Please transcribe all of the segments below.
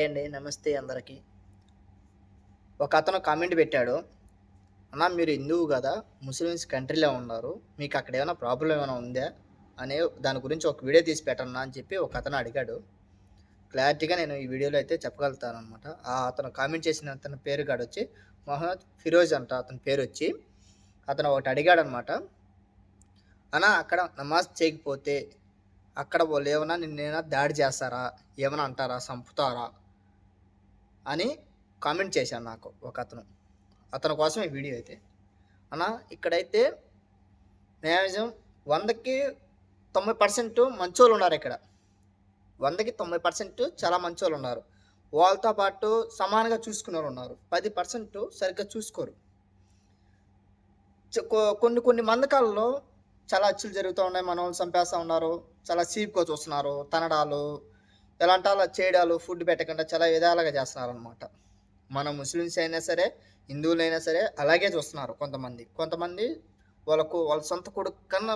Hi అండి నమస్తే అందరికీ. ఒక అతను కామెంట్ పెట్టాడు అన్న మీరు హిందువు కదా ముస్లిమ్స్ కంట్రీలో ఉన్నారు మీకు అక్కడ ఏమైనా ప్రాబ్లం ఏమైనా ఉందా? అనే దాని గురించి ఒక వీడియో తీసి పెట్టన్నా అని చెప్పి ఒక అతను అడిగాడు. క్లారిటీగా నేను ఈ వీడియోలో అయితే చెప్పగలుగుతాను అనమాట ఆ అతను కామెంట్ చేసిన అతని పేరు కాడ వచ్చి మొహమ్మద్ ఫిరోజ్ అంట అతని పేరు వచ్చి అతను ఒకటి అడిగాడు అనమాట అన్న అక్కడ నమాజ్ చేయకపోతే అక్కడ వాళ్ళు ఏమైనా నిన్నేమైనా దాడి చేస్తారా? ఏమైనా అంటారా? చంపుతారా? అని కామెంట్ చేశాను నాకు ఒక అతను. అతని కోసం ఈ వీడియో అయితే. అన్న ఇక్కడైతే మ్యాక్సిమం వందకి తొంభై పర్సెంట్ మంచోళ్ళు ఉన్నారు ఇక్కడ. వందకి తొంభై పర్సెంట్ చాలా మంచోళ్ళు ఉన్నారు. వాళ్ళతో పాటు సమానంగా చూసుకునే ఉన్నారు. పది పర్సెంట్ సరిగ్గా చూసుకోరు. కొన్ని కొన్ని మందకాలలో చాలా అచ్చులు జరుగుతూ ఉన్నాయి. మన వాళ్ళు చంపేస్తూ ఉన్నారు. చాలా సీప్గా చూస్తున్నారు. తనడాలు ఎలాంటి అలా చేయడాలు ఫుడ్ పెట్టకుండా చాలా విధాలుగా చేస్తున్నారు అనమాట మన ముస్లిమ్స్ అయినా సరే హిందువులైనా సరే అలాగే చూస్తున్నారు కొంతమంది. కొంతమంది వాళ్ళకు వాళ్ళ సొంత కొడుకు కన్నా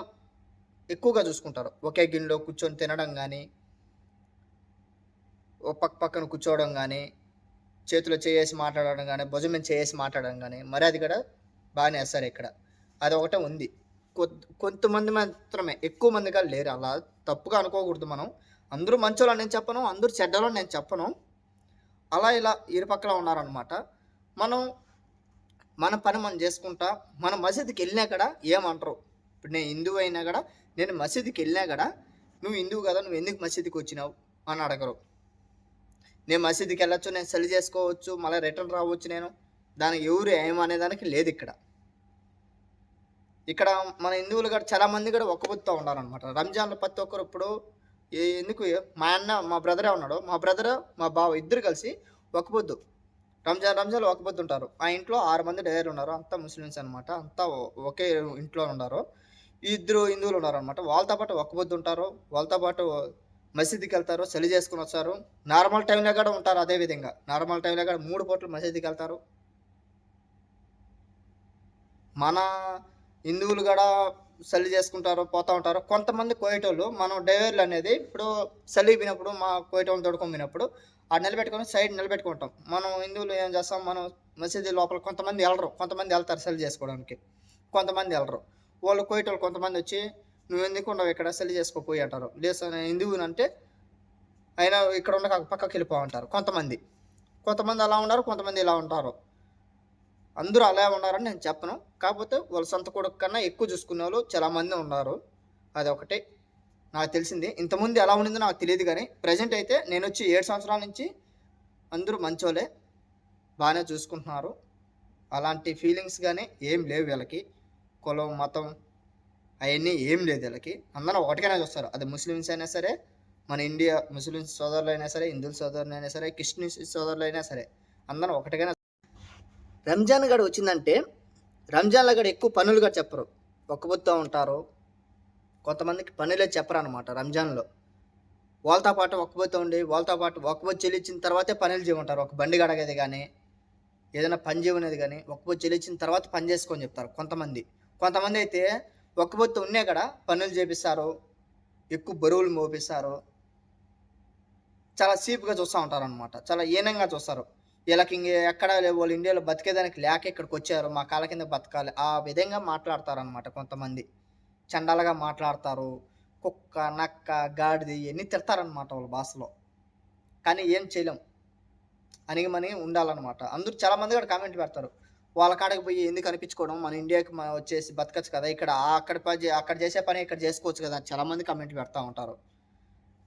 ఎక్కువగా చూసుకుంటారు. ఒకే గిన్నెలో కూర్చొని తినడం కానీ ఓ పక్క పక్కన కూర్చోవడం కానీ చేతిలో చేసి మాట్లాడడం కానీ భుజం మీద చేసి మాట్లాడడం కానీ మరి అది కూడా బాగానే వేస్తారు ఇక్కడ. అది ఒకటే ఉంది. కొంతమంది మాత్రమే ఎక్కువ మందిగా లేరు అలా తప్పుగా అనుకోకూడదు మనం. అందరూ మంచోళ్ళని నేను చెప్పను అందరూ చెడ్డలో నేను చెప్పను. అలా ఇలా ఇరుపక్కల ఉన్నారనమాట మనం మన పని మనం చేసుకుంటా మన మసీదుకి వెళ్ళినా కూడా ఏమంటారు? ఇప్పుడు నేను హిందువు అయినా కూడా నేను మసీదుకి వెళ్ళినా కూడా నువ్వు హిందువు కదా నువ్వు ఎందుకు మసీదుకి వచ్చినావు? అని అడగరు. నేను మసీదుకి వెళ్ళొచ్చు నేను సెల్ చేసుకోవచ్చు మళ్ళీ రిటర్న్ రావచ్చు నేను. దానికి ఎవరు ఏమనే దానికి లేదు ఇక్కడ. ఇక్కడ మన హిందువులు కూడా చాలా మంది కూడా ఒక్కబుత్తో ఉండాలన్నమాట. రంజాన్లో ప్రతి ఒక్కరు ఇప్పుడు ఎందుకు మా అన్న మా బ్రదరే ఉన్నాడు. మా బ్రదర్ మా బావ ఇద్దరు కలిసి ఒక్కబొద్దు రంజాన్ రంజాన్లో ఒక్కబొద్దు ఉంటారు. ఆ ఇంట్లో ఆరు మంది డైరీ ఉన్నారు. అంతా ముస్లిమ్స్ అనమాట అంతా ఒకే ఇంట్లో ఉన్నారు. ఇద్దరు హిందువులు ఉన్నారు అనమాట వాళ్ళతో పాటు ఒక్కబొద్దు ఉంటారు. వాళ్ళతో పాటు మసీదుకి వెళ్తారు చలి చేసుకుని వస్తారు. నార్మల్ టైంలో కూడా ఉంటారు అదే విధంగా. నార్మల్ టైంలో కూడా మూడు పూటలు మసీదుకి వెళ్తారు. మన హిందువులు కూడా చలి చేసుకుంటారు పోతూ ఉంటారు కొంతమంది కోయటోళ్ళు మనం డైవర్లు అనేది ఇప్పుడు చలి పోయినప్పుడు మా కోయటోళ్ళు తోడుకొని పోయినప్పుడు ఆ నిలబెట్టుకొని సైడ్ నిలబెట్టుకుంటాం. మనం హిందువులు ఏం చేస్తాం మనం మసీదు లోపల కొంతమంది వెళ్ళరు కొంతమంది వెళ్తారు చలి చేసుకోవడానికి. కొంతమంది వెళ్ళరు వాళ్ళు కోయటోళ్ళు కొంతమంది వచ్చి నువ్వు ఎందుకు ఉండవు ఇక్కడ చలి చేసుకోపోయి అంటారు. లేదు హిందువుని అంటే అయినా ఇక్కడ ఉన్న పక్కకి వెళ్ళిపో ఉంటారు కొంతమంది. కొంతమంది అలా ఉన్నారు కొంతమంది ఇలా ఉంటారు. అందరూ అలా ఉన్నారని నేను చెప్పను. కాకపోతే వాళ్ళ సొంత కొడుకు కన్నా ఎక్కువ చూసుకునే వాళ్ళు చాలామంది ఉన్నారు. అది ఒకటి. నాకు తెలిసింది. ఇంతకుముందు ఎలా ఉండిందో నాకు తెలియదు కానీ ప్రజెంట్ అయితే నేను వచ్చి ఏడు సంవత్సరాల నుంచి అందరూ మంచోలే బాగానే చూసుకుంటున్నారు. అలాంటి ఫీలింగ్స్ కానీ ఏం లేవు వీళ్ళకి. కులం మతం అవన్నీ ఏం లేదు వీళ్ళకి. అందరూ ఒకటిగానే చూస్తారు. అది ముస్లిమ్స్ అయినా సరే మన ఇండియా ముస్లిమ్స్ సోదరులు అయినా సరే హిందువుల సోదరులు అయినా సరే క్రిస్టియన్స్ సోదరులు అయినా సరే అందరం ఒకటిగానే రంజాన్ గడు వచ్చిందంటే రంజాన్లో గడు ఎక్కువ పనులు కూడా చెప్పరు. ఒక్కబుత్తో ఉంటారు. కొంతమందికి పనులే చెప్పరు అనమాట రంజాన్లో. వాళ్ళతో పాటు ఒక్కబొత్తు ఉండి వాళ్ళతో పాటు ఒక్కబొత్తు చెల్లించిన తర్వాతే పనులు చేయమంటారు. ఒక బండి గడగది కానీ ఏదైనా పని చేయనేది కానీ ఒక్కబొత్తు చెల్లించిన తర్వాత పని చేసుకొని చెప్తారు కొంతమంది. కొంతమంది అయితే ఒక్కబొత్తు ఉన్నే కూడా పనులు చేపిస్తారు. ఎక్కువ బరువులు మోపిస్తారు. చాలా సీప్గా చూస్తూ ఉంటారు అనమాట చాలా హీనంగా చూస్తారు. వీళ్ళకి ఇంక ఎక్కడ వాళ్ళు ఇండియాలో బతికేదానికి లేక ఇక్కడికి వచ్చారు. మా కాళ్ళ కింద బతకాలి. ఆ విధంగా మాట్లాడతారు అనమాట కొంతమంది. చండాలుగా మాట్లాడతారు. కుక్క నక్క గాడిది ఇవన్నీ తిడతారనమాట వాళ్ళ భాషలో. కానీ ఏం చేయలేం. అనిగి మని ఉండాలన్నమాట. అందరూ చాలామంది కూడా కామెంట్ పెడతారు. వాళ్ళ కాడకి పోయి ఎందుకు అనిపించుకోవడం? మన ఇండియాకి వచ్చేసి బతకచ్చు కదా. ఇక్కడ అక్కడ పని అక్కడ చేసే పని ఇక్కడ చేసుకోవచ్చు కదా అని కామెంట్ పెడతా ఉంటారు.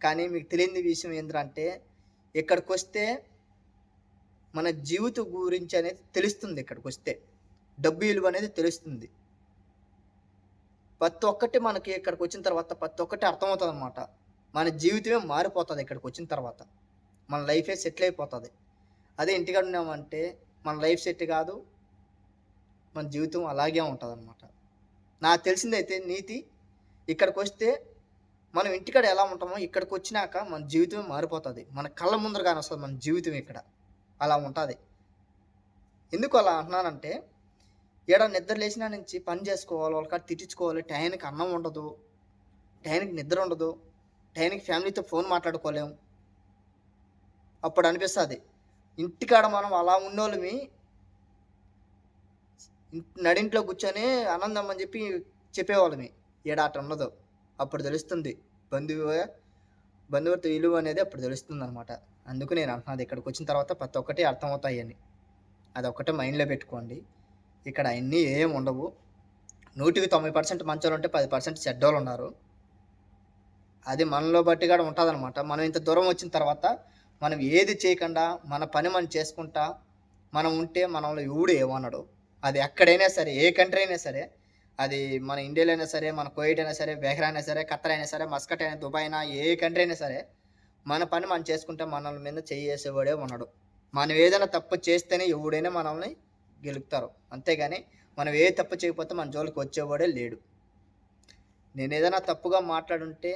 కానీ మీకు తెలియని విషయం ఏంటంటే ఇక్కడికి వస్తే మన జీవితం గురించి అనేది తెలుస్తుంది ఇక్కడికి వస్తే. డబ్బు విలువ అనేది తెలుస్తుంది. ప్రతి ఒక్కటి మనకి ఇక్కడికి వచ్చిన తర్వాత ప్రతి ఒక్కటి అర్థమవుతుంది అనమాట మన జీవితమే మారిపోతుంది ఇక్కడికి వచ్చిన తర్వాత. మన లైఫే సెటిల్ అయిపోతుంది. అదే ఇంటికాడ ఉన్నామంటే మన లైఫ్ సెట్ కాదు మన జీవితం అలాగే ఉంటుంది అనమాట నాకు తెలిసిందైతే నీతి ఇక్కడికి వస్తే మనం ఇంటికాడ ఎలా ఉంటామో ఇక్కడికి వచ్చినాక మన జీవితమే మారిపోతుంది. మన కళ్ళ ముందరగానే వస్తుంది మన జీవితం ఇక్కడ. అలా ఉంటుంది. ఎందుకు అలా అంటున్నానంటే ఏడ నిద్ర లేచినా నుంచి పని చేసుకోవాలి వాళ్ళకి తిట్టించుకోవాలి టైంకి అన్నం ఉండదు టైంకి నిద్ర ఉండదు టైంకి ఫ్యామిలీతో ఫోన్ మాట్లాడుకోలేము. అప్పుడు అనిపిస్తుంది ఇంటికాడ మనం అలా ఉన్నోళ్ళమి నడింట్లో కూర్చొని ఆనందం అని చెప్పి చెప్పేవాళ్ళమి. ఏడాట అట్ట ఉండదు. అప్పుడు తెలుస్తుంది బంధువు బంధువుతో విలువ అనేది అప్పుడు తెలుస్తుంది అనమాట అందుకు నేను అంటున్నది ఇక్కడికి వచ్చిన తర్వాత ప్రతి ఒక్కటి అర్థమవుతాయి అని. అది మైండ్లో పెట్టుకోండి. ఇక్కడ అన్నీ ఏం ఉండవు. నూటికి తొంభై పర్సెంట్ మంచోళ్ళు ఉంటే పది పర్సెంట్ చెడ్డోళ్ళు ఉన్నారు. అది మనలో బట్టి కూడా ఉంటుందన్నమాట. మనం ఇంత దూరం వచ్చిన తర్వాత మనం ఏది చేయకుండా మన పని మనం చేసుకుంటా మనం ఉంటే మనలో ఎవడు ఏమన్నాడు అది ఎక్కడైనా సరే ఏ కంట్రీ అయినా సరే అది మన ఇండియాలో అయినా సరే మన కువైట్ అయినా సరే బెహ్రా అయినా సరే ఖత్తర్ అయినా సరే మస్కట్ అయినా దుబాయ్ అయినా ఏ కంట్రీ అయినా సరే మన పని మనం చేసుకుంటే మనల మీద చేసేవాడే ఉన్నాడు. మనం ఏదైనా తప్పు చేస్తేనే ఎవడైనా మనల్ని గెలుపుతారు. అంతేగాని మనం ఏ తప్పు చేయకపోతే మన జోలికి వచ్చేవాడే లేడు. నేను ఏదైనా తప్పుగా మాట్లాడుంటే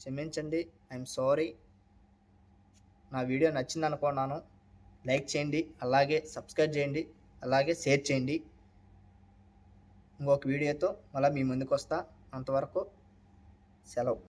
క్షమించండి ఐఎమ్ సారీ నా వీడియో నచ్చింది అనుకున్నాను లైక్ చేయండి అలాగే సబ్స్క్రైబ్ చేయండి అలాగే షేర్ చేయండి. ఇంకొక వీడియోతో మళ్ళీ మీ ముందుకు వస్తా అంతవరకు సెలవు.